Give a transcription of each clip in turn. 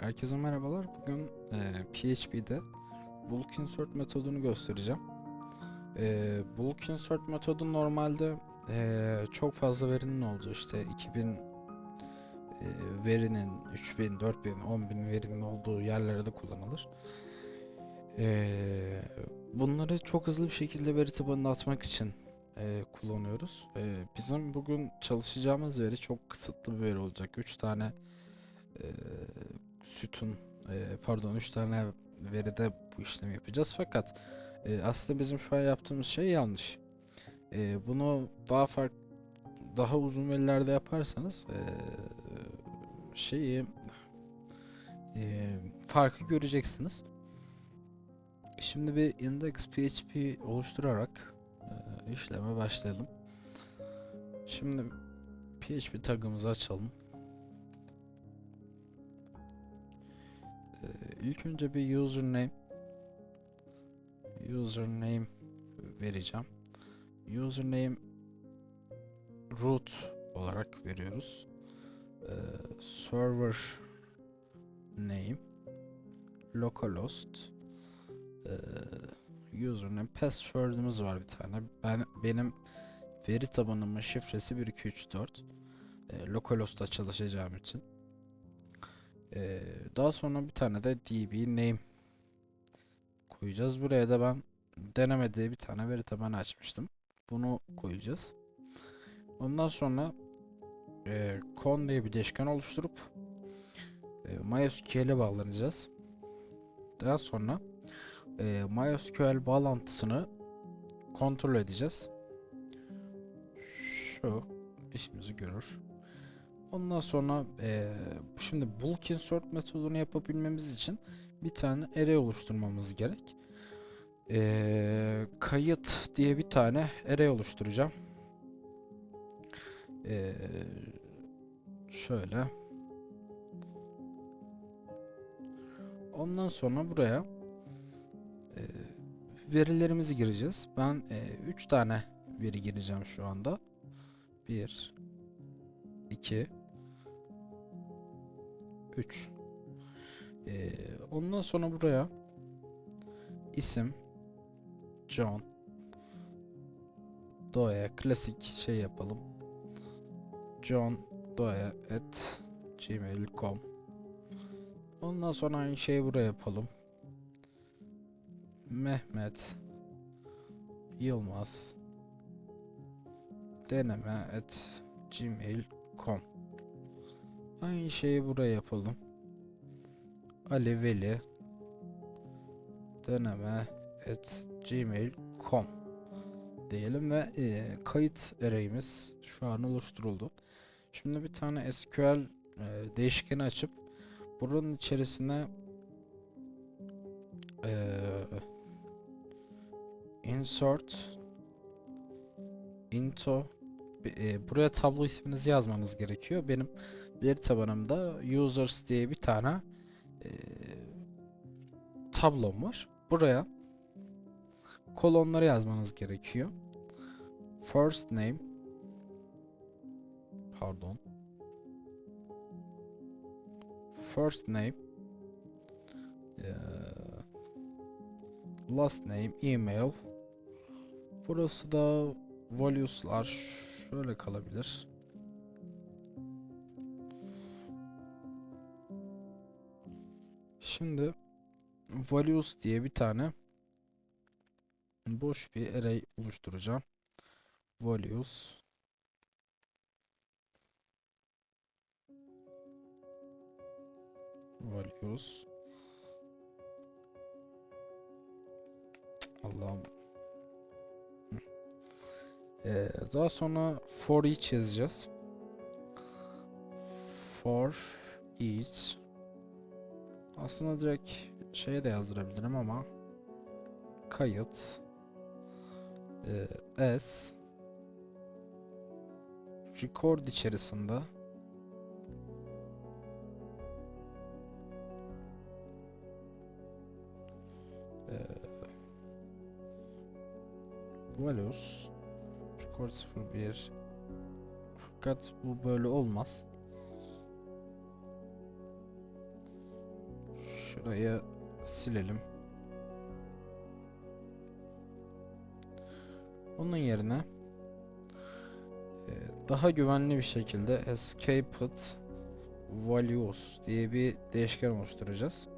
Herkese merhabalar. Bugün e, PHP'de bulk insert metodunu göstereceğim. E, bulk insert metodu normalde e, çok fazla verinin olduğu işte 2000 e, verinin, 3000, 4000, 10000 verinin olduğu yerlerde kullanılır. E, bunları çok hızlı bir şekilde veri tabanına atmak için e, kullanıyoruz. E, bizim bugün çalışacağımız veri çok kısıtlı bir veri olacak. 3 tane e, sütun e, pardon 3 tane veride bu işlemi yapacağız fakat e, aslında bizim şu an yaptığımız şey yanlış. E, bunu daha fark daha uzun verilerde yaparsanız e, şeyi e, farkı göreceksiniz. Şimdi bir index PHP oluşturarak e, işleme başlayalım. Şimdi PHP tagımızı açalım. İlk önce bir username username vereceğim. Username root olarak veriyoruz. Ee, server name localhost ee, username password'ımız var bir tane. Ben benim veri tabanımın şifresi 1234. Ee, localhost'ta çalışacağım için. Ee, daha sonra bir tane de db name koyacağız. Buraya da ben denemediği bir tane veri tabanı açmıştım. Bunu koyacağız. Ondan sonra e, con diye bir değişken oluşturup e, MySQL'e bağlanacağız. Daha sonra e, MySQL bağlantısını kontrol edeceğiz. Şu işimizi görür. Ondan sonra eee, şimdi bulk insert metodunu yapabilmemiz için bir tane array oluşturmamız gerek. Eee, kayıt diye bir tane array oluşturacağım. Eee, şöyle. Ondan sonra buraya eee, verilerimizi gireceğiz. Ben 3 tane veri gireceğim şu anda. 1 2 3 Ee, ondan sonra buraya isim John Doe klasik şey yapalım. John Doe at gmail.com Ondan sonra aynı şeyi buraya yapalım. Mehmet Yılmaz deneme at gmail.com Aynı şeyi buraya yapalım. Ali Veli deneme at gmail.com diyelim ve e, kayıt array'imiz şu an oluşturuldu. Şimdi bir tane SQL e, değişkeni açıp buranın içerisine e, insert into e, buraya tablo isminizi yazmanız gerekiyor. Benim veri tabanımda users diye bir tane e, tablom var. Buraya kolonları yazmanız gerekiyor. First name pardon first name e, last name email burası da values'lar şöyle kalabilir. Şimdi values diye bir tane boş bir array oluşturacağım. Values values Allah'ım ee, daha sonra for each yazacağız. For each aslında direkt şeye de yazdırabilirim ama kayıt e, s record içerisinde e, values record 01 fakat bu böyle olmaz Şurayı silelim. Onun yerine e, daha güvenli bir şekilde escaped values diye bir değişken oluşturacağız.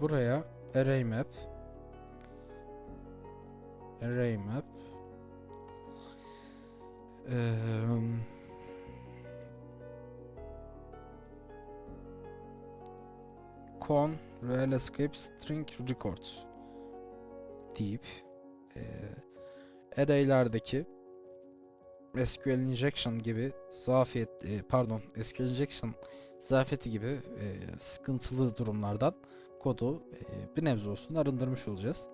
Buraya array map array map eee, con real escape string records deyip eee array'lerdeki SQL injection gibi zafiyet e, pardon SQL injection zafiyeti gibi e, sıkıntılı durumlardan kodu e, bir nebze olsun arındırmış olacağız.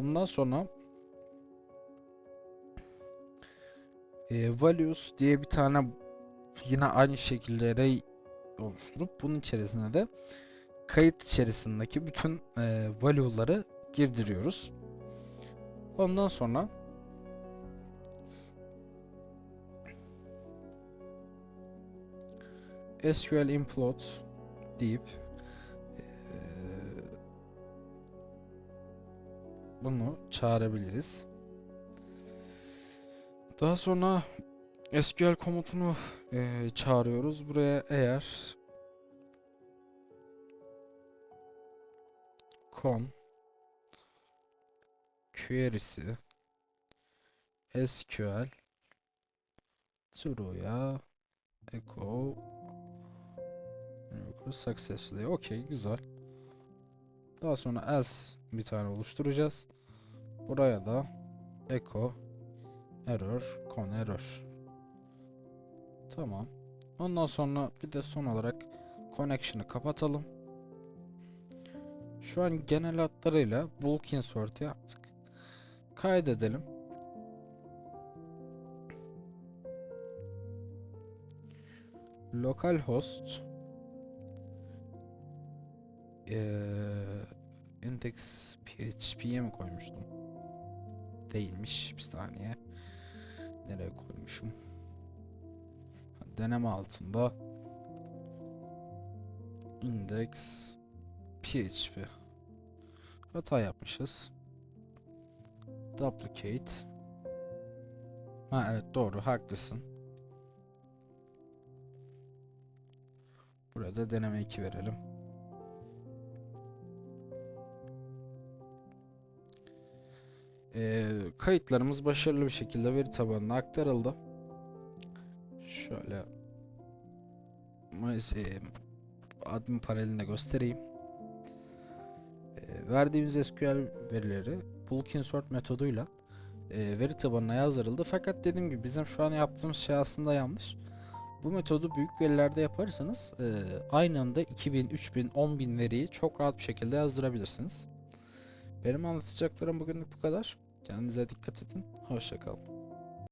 Ondan sonra e, values diye bir tane yine aynı şekilde array oluşturup bunun içerisine de kayıt içerisindeki bütün e, value'ları girdiriyoruz. Ondan sonra SQL implode deyip bunu çağırabiliriz. Daha sonra SQL komutunu eee, çağırıyoruz. Buraya eğer con query'si SQL true'ya echo successfully. Okey, güzel. Daha sonra else bir tane oluşturacağız. Buraya da echo error con error. Tamam. Ondan sonra bir de son olarak connection'ı kapatalım. Şu an genel hatlarıyla bulk insert yaptık. Kaydedelim. Localhost eee index php'ye mi koymuştum? Değilmiş. Bir saniye. Nereye koymuşum? Deneme altında index php hata yapmışız. Duplicate Ha evet doğru haklısın. Burada deneme 2 verelim. Ee, kayıtlarımız başarılı bir şekilde veri tabanına aktarıldı. Şöyle e, admin panelinde göstereyim. E, verdiğimiz SQL verileri bulk insert metoduyla e, veri tabanına yazdırıldı. Fakat dediğim gibi bizim şu an yaptığımız şey aslında yanlış. Bu metodu büyük verilerde yaparsanız e, aynı anda 2000, 3000, 10000 veriyi çok rahat bir şekilde yazdırabilirsiniz. Benim anlatacaklarım bugünlük bu kadar. Kendinize dikkat edin. Hoşça kalın.